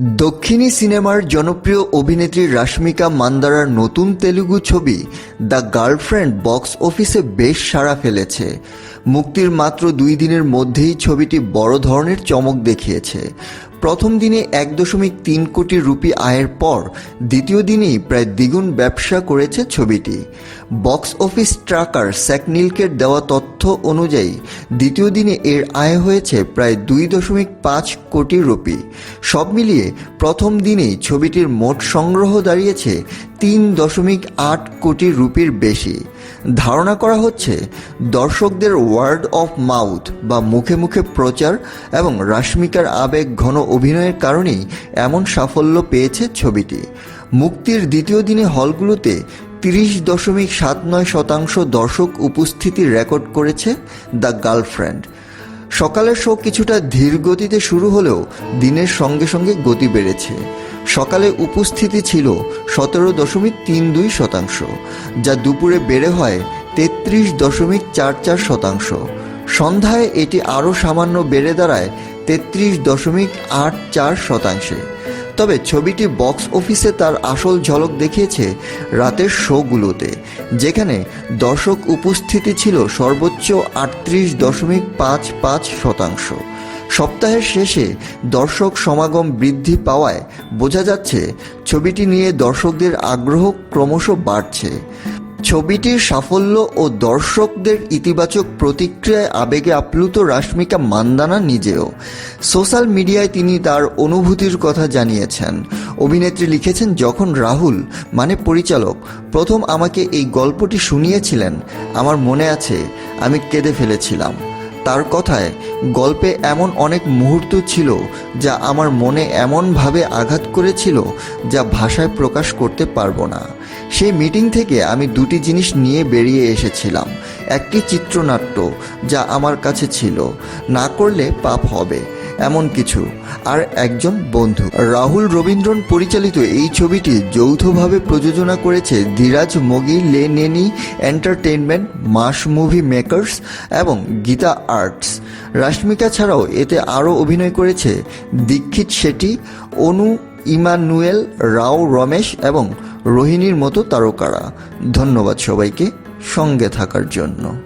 দক্ষিণী সিনেমার জনপ্রিয় অভিনেত্রী রাশ্মিকা মান্দারার নতুন তেলুগু ছবি দ্য গার্লফ্রেন্ড বক্স অফিসে বেশ সাড়া ফেলেছে। মুক্তির মাত্র দুই দিনের মধ্যেই ছবিটি বড় ধরনের চমক দেখিয়েছে। প্রথম দিনে এক দশমিক তিন কোটি রুপি আয়ের পর দ্বিতীয় দিনেই প্রায় দ্বিগুণ ব্যবসা করেছে ছবিটি। বক্স অফিস ট্রাকার স্যাকনিলকের দেওয়া তথ্য অনুযায়ী দ্বিতীয় দিনে এর আয় হয়েছে প্রায় দুই দশমিক পাঁচ কোটি রুপি। সব মিলিয়ে প্রথম দিনেই ছবিটির মোট সংগ্রহ দাঁড়িয়েছে তিন দশমিক আট কোটি রুপির বেশি। ধারণা করা হচ্ছে দর্শকদের ওয়ার্ড অফ মাউথ বা মুখে মুখে প্রচার এবং রাশ্মিকার আবেগ ঘন অভিনয়ের কারণেই এমন সাফল্য পেয়েছে ছবিটি। মুক্তির দ্বিতীয় দিনে হলগুলোতে তিরিশ দশমিক সাত নয় শতাংশ দর্শক উপস্থিতি রেকর্ড করেছে দ্য গার্লফ্রেন্ড। সকালের শো কিছুটা ধীর গতিতে শুরু হলেও দিনের সঙ্গে সঙ্গে গতি বেড়েছে। সকালে উপস্থিতি ছিল সতেরো দশমিক তিন দুই শতাংশ, যা দুপুরে বেড়ে হয় তেত্রিশ দশমিক চার চার শতাংশ। সন্ধ্যায় এটি আরও সামান্য বেড়ে দাঁড়ায় তেত্রিশ দশমিক আট চার শতাংশে। তবে ছবিটি বক্স অফিসে তার আসল ঝলক দেখিয়েছে রাতের শোগুলোতে, যেখানে দর্শক উপস্থিতি ছিল সর্বোচ্চ আটত্রিশ দশমিক পাঁচ পাঁচ শতাংশ। সপ্তাহের শেষে দর্শক সমাগম বৃদ্ধি পাওয়ায় বোঝা যাচ্ছে, ছবিটি নিয়ে দর্শকদের আগ্রহ ক্রমশ বাড়ছে। ছবিটির সাফল্য ও দর্শকদের ইতিবাচক প্রতিক্রিয়ায় আবেগে আপ্লুত রাশ্মিকা মান্দানা নিজেও। সোশ্যাল মিডিয়ায় তিনি তার অনুভূতির কথা জানিয়েছেন। অভিনেত্রী লিখেছেন, যখন রাহুল মানে পরিচালক, প্রথম আমাকে এই গল্পটি শুনিয়েছিলেন, আমার মনে আছে আমি কেঁদে ফেলেছিলাম। তার কথায় গল্পে এমন অনেক মুহূর্ত ছিল যা আমার মনে এমনভাবে আঘাত করেছিল যা ভাষায় প্রকাশ করতে পারব না। সেই মিটিং থেকে আমি দুটি জিনিস নিয়ে বেরিয়ে এসেছিলাম। একটি চিত্রনাট্য যা আমার কাছে ছিল। না করলে পাপ হবে। এমন কিছু। আর একজন বন্ধু। রাহুল রবীন্দ্রন পরিচালিত এই ছবিটি যৌথভাবে প্রযোজনা করেছে Dheeraj Mogilineni entertainment, mass movie makers এবং গীতা আর্টস। রাশ্মিকা ছাড়াও এতে আরও অভিনয় করেছে দীক্ষিত শেঠি, অনু ইমানুয়েল রাও রমেশ এবং রোহিণীর মতো তারকারা। ধন্যবাদ সবাইকে সঙ্গে থাকার জন্য।